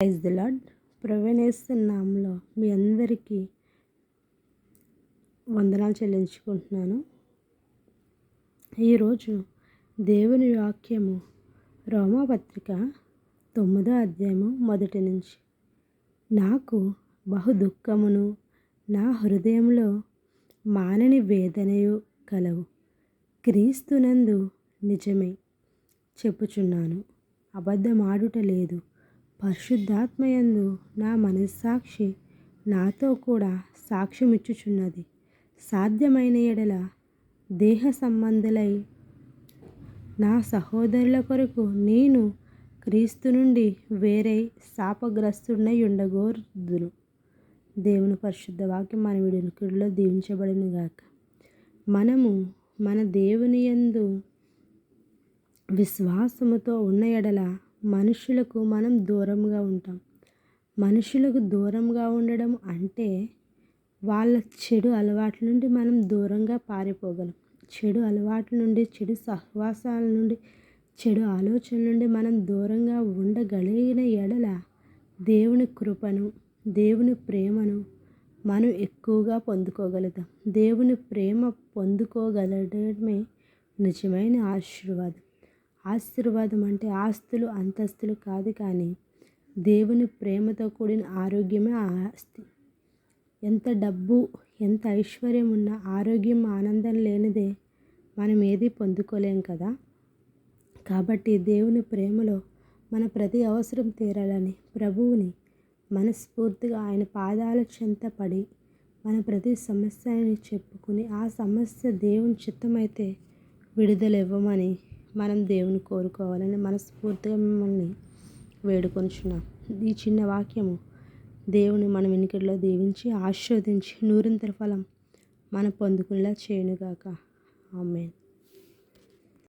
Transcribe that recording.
Praise the Lord ప్రవేణేస్తున్నాంలో మీ అందరికీ వందనాలు చెల్లించుకుంటున్నాను. ఈరోజు దేవుని వాక్యము రోమాపత్రిక తొమ్మిదో అధ్యాయము మొదటి నుంచి. నాకు బహు దుఃఖమును నా హృదయంలో మానని వేదనయు కలవు. క్రీస్తునందు నిజమే చెప్పుచున్నాను. అబద్ధమాడుట లేదు. పరిశుద్ధాత్మయందు నా మనస్సాక్షి నాతో కూడా సాక్ష్యమిచ్చుచున్నది. సాధ్యమైన ఎడల దేహ సంబంధులై నా సహోదరుల కొరకు నేను క్రీస్తు నుండి వేరే శాపగ్రస్తుడై ఉండగోరుదును దేవుని పరిశుద్ధ వాక్యం మన విడుకుడిలో దీవించబడిన గాక. మనము మన దేవుని యందు విశ్వాసముతో ఉన్న ఎడల మనుషులకు మనం దూరంగా ఉంటాం. మనుషులకు దూరంగా ఉండడం అంటే వాళ్ళ చెడు అలవాట్ల నుండి మనం దూరంగా పారిపోగలం. చెడు అలవాట్ల నుండి చెడు సహవాసాల నుండి చెడు ఆలోచనల నుండి మనం దూరంగా ఉండగలిగిన ఎడల దేవుని కృపను దేవుని ప్రేమను మనం ఎక్కువగా పొందుకోగలుగుతాం. దేవుని ప్రేమ పొందుకోగలడమే నిజమైన ఆశీర్వాదం. ఆశీర్వాదం అంటే ఆస్తులు అంతస్తులు కాదు కానీ దేవుని ప్రేమతో కూడిన ఆరోగ్యమే ఆస్తి. ఎంత డబ్బు ఎంత ఐశ్వర్యం ఉన్న ఆరోగ్యం ఆనందం లేనిదే మనం ఏది పొందుకోలేం కదా? కాబట్టి దేవుని ప్రేమలో మన ప్రతి అవసరం తీరాలని ప్రభువుని మనస్ఫూర్తిగా ఆయన పాదాల చెంత పడి మన ప్రతి సమస్యని చెప్పుకుని ఆ సమస్య దేవుని చిత్తమైతే విడుదల ఇవ్వమని మనం దేవుని కోరుకోవాలని మనస్ఫూర్తిగా మిమ్మల్ని వేడుకొనిచున్నాం. ఈ చిన్న వాక్యము దేవుని మన వెనుకల్లో దీవించి ఆశీర్వదించి నూరింతల ఫలం మనం పొందుకునేలా చేయనుగాక. ఆమెన్.